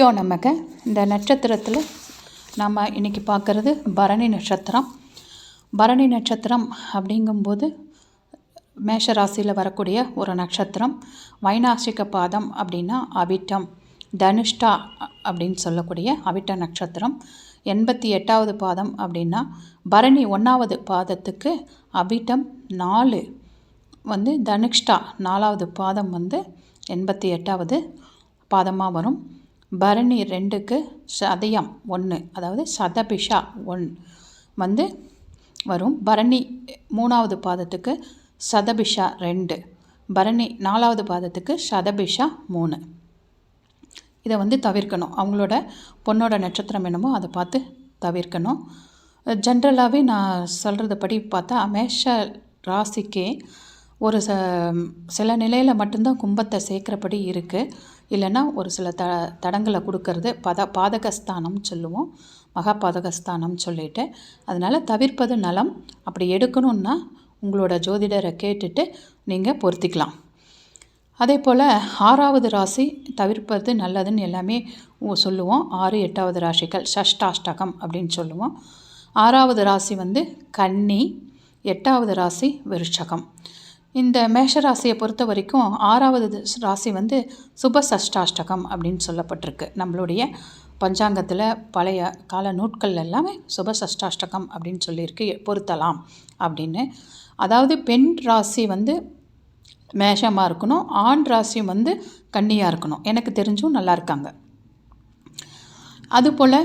யோ நமக்கு இந்த நட்சத்திரத்தில் நம்ம இன்றைக்கி பார்க்குறது பரணி நட்சத்திரம். பரணி நட்சத்திரம் அப்படிங்கும்போது மேஷ ராசியில் வரக்கூடிய ஒரு நட்சத்திரம். வைநாசிக பாதம் அப்படின்னா அவிட்டம். தனுஷ்டா அப்படின்னு சொல்லக்கூடிய அவிட்ட நட்சத்திரம். எண்பத்தி எட்டாவது பாதம் அப்படின்னா பரணி ஒன்றாவது பாதத்துக்கு அவிட்டம் நாலு. வந்து தனுஷ்டா நாலாவது பாதம் வந்து எண்பத்தி எட்டாவது பாதமாக வரும். பரணி ரெண்டுக்கு சதயம் ஒன்று அதாவது சதபிஷா ஒன் வந்து வரும். பரணி மூணாவது பாதத்துக்கு சதபிஷா ரெண்டு பரணி நாலாவது பாதத்துக்கு சதபிஷா மூணு. இதை வந்து தவிர்க்கணும். அவங்களோட பொண்ணோட நட்சத்திரம் என்னமோ அதை பார்த்து தவிர்க்கணும். ஜென்ரலாகவே நான் சொல்கிறது படி பார்த்தா மேஷ ராசிக்கே ஒரு ச சில நிலையில் மட்டும்தான் கும்பத்தை சேர்க்குறபடி இருக்குது இல்லைன்னா ஒரு சில த தடங்களை கொடுக்கறது பத பாதகஸ்தானம் சொல்லுவோம். மகா பாதகஸ்தானம் சொல்லிட்டு. அதனால் தவிர்ப்பது நலம். அப்படி எடுக்கணுன்னா உங்களோட ஜோதிடரை கேட்டுட்டு நீங்கள் பொருத்திக்கலாம். அதே போல் ஆறாவது ராசி தவிர்ப்பது நல்லதுன்னு எல்லாமே சொல்லுவோம். ஆறு எட்டாவது ராசிகள் ஷஷ்டாஷ்டகம் அப்படின்னு சொல்லுவோம். ஆறாவது ராசி வந்து கன்னி எட்டாவது ராசி விருஷகம். இந்த மேஷராசியை பொறுத்த வரைக்கும் ஆறாவது ராசி வந்து சுப சஷ்டாஷ்டகம் அப்படின்னு சொல்லப்பட்டிருக்கு. நம்மளுடைய பஞ்சாங்கத்தில் பழைய கால நூட்கள் எல்லாமே சுப சஷ்டாஷ்டகம் அப்படின்னு சொல்லியிருக்கு பொருத்தலாம் அப்படின்னு. அதாவது பெண் ராசி வந்து மேஷமாக இருக்கணும் ஆண் ராசியும் வந்து கன்னியாக இருக்கணும். எனக்கு தெரிஞ்சும் நல்லா இருக்காங்க. அதுபோல்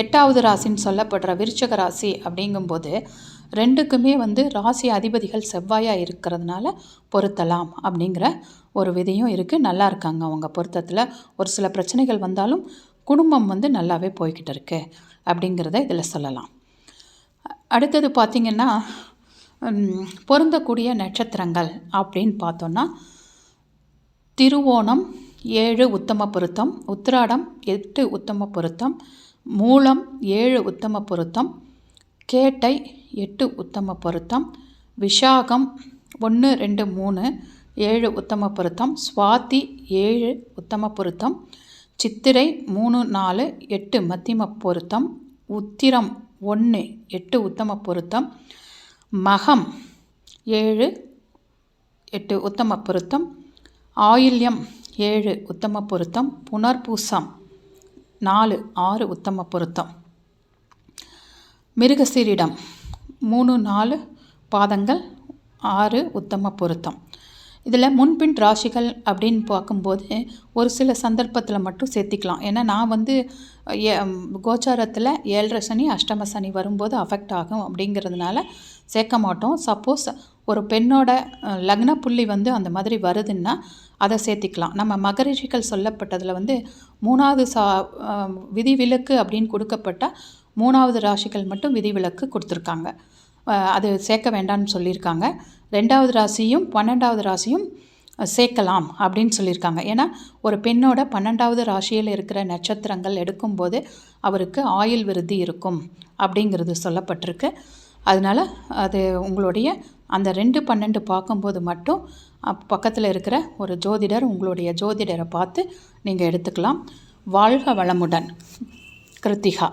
எட்டாவது ராசின்னு சொல்லப்படுற விருச்சக ராசி அப்படிங்கும்போது ரெண்டுக்குமே வந்து ராசி அதிபதிகள் செவ்வாயாக இருக்கிறதுனால பொருத்தலாம் அப்படிங்கிற ஒரு விதியும் இருக்குது நல்லா இருக்காங்க அவங்க பொருத்தத்தில். ஒரு சில பிரச்சனைகள் வந்தாலும் குடும்பம் வந்து நல்லாவே போய்கிட்டு இருக்கு அப்படிங்கிறத இதில் சொல்லலாம். அடுத்தது பார்த்திங்கன்னா பொருந்தக்கூடிய நட்சத்திரங்கள் அப்படின்னு பார்த்தோன்னா திருவோணம் ஏழு உத்தம பொருத்தம் உத்திராடம் எட்டு உத்தம பொருத்தம் மூலம் ஏழு உத்தம பொருத்தம் கேட்டை எட்டு உத்தம பொருத்தம் விஷாகம் ஒன்று ரெண்டு மூணு ஏழு உத்தம பொருத்தம் சுவாதி ஏழு உத்தம பொருத்தம் சித்திரை மூணு நாலு எட்டு மத்தியம பொருத்தம் உத்திரம் ஒன்று எட்டு உத்தம பொருத்தம் மகம் ஏழு எட்டு உத்தம பொருத்தம் ஆயில்யம் ஏழு உத்தம பொருத்தம் புனர்பூசம். நாலு ஆறு உத்தம பொருத்தம். மிருகசீரிடம். மூணு நாலு பாதங்கள் ஆறு உத்தம பொருத்தம். இதில் முன்பின் ராசிகள் அப்படின்னு பார்க்கும்போது ஒரு சில சந்தர்ப்பத்தில் மட்டும் சேர்த்திக்கலாம். ஏன்னா நான் வந்து கோச்சாரத்தில் ஏழரை சனி அஷ்டம சனி வரும்போது அஃபெக்ட் ஆகும் அப்படிங்கிறதுனால சேர்க்க மாட்டோம். சப்போஸ் ஒரு பெண்ணோட லக்ன புள்ளி வந்து அந்த மாதிரி வருதுன்னா அதை சேர்த்திக்கலாம். நம்ம மகரிஷிகள் சொல்லப்பட்டதில் வந்து மூணாவது சா விதிவிலக்கு அப்படின்னு கொடுக்கப்பட்டால் மூணாவது ராசிகள் மட்டும் விதிவிலக்கு கொடுத்துருக்காங்க. அது சேர்க்க வேண்டாம்னு சொல்லியிருக்காங்க. ரெண்டாவது ராசியும் பன்னெண்டாவது ராசியும் சேர்க்கலாம் அப்படின்னு சொல்லியிருக்காங்க. ஏன்னா ஒரு பெண்ணோட பன்னெண்டாவது ராசியில் இருக்கிற நட்சத்திரங்கள் எடுக்கும்போது அவருக்கு ஆயுள் விருதி இருக்கும் அப்படிங்கிறது சொல்லப்பட்டிருக்கு. அதனால் அது உங்களுடைய அந்த ரெண்டு பன்னெண்டு பார்க்கும்போது மட்டும் பக்கத்தில் இருக்கிற ஒரு ஜோதிடர் உங்களுடைய ஜோதிடரை பார்த்து நீங்கள் எடுத்துக்கலாம். வாழ்க வளமுடன். கிருத்திகா.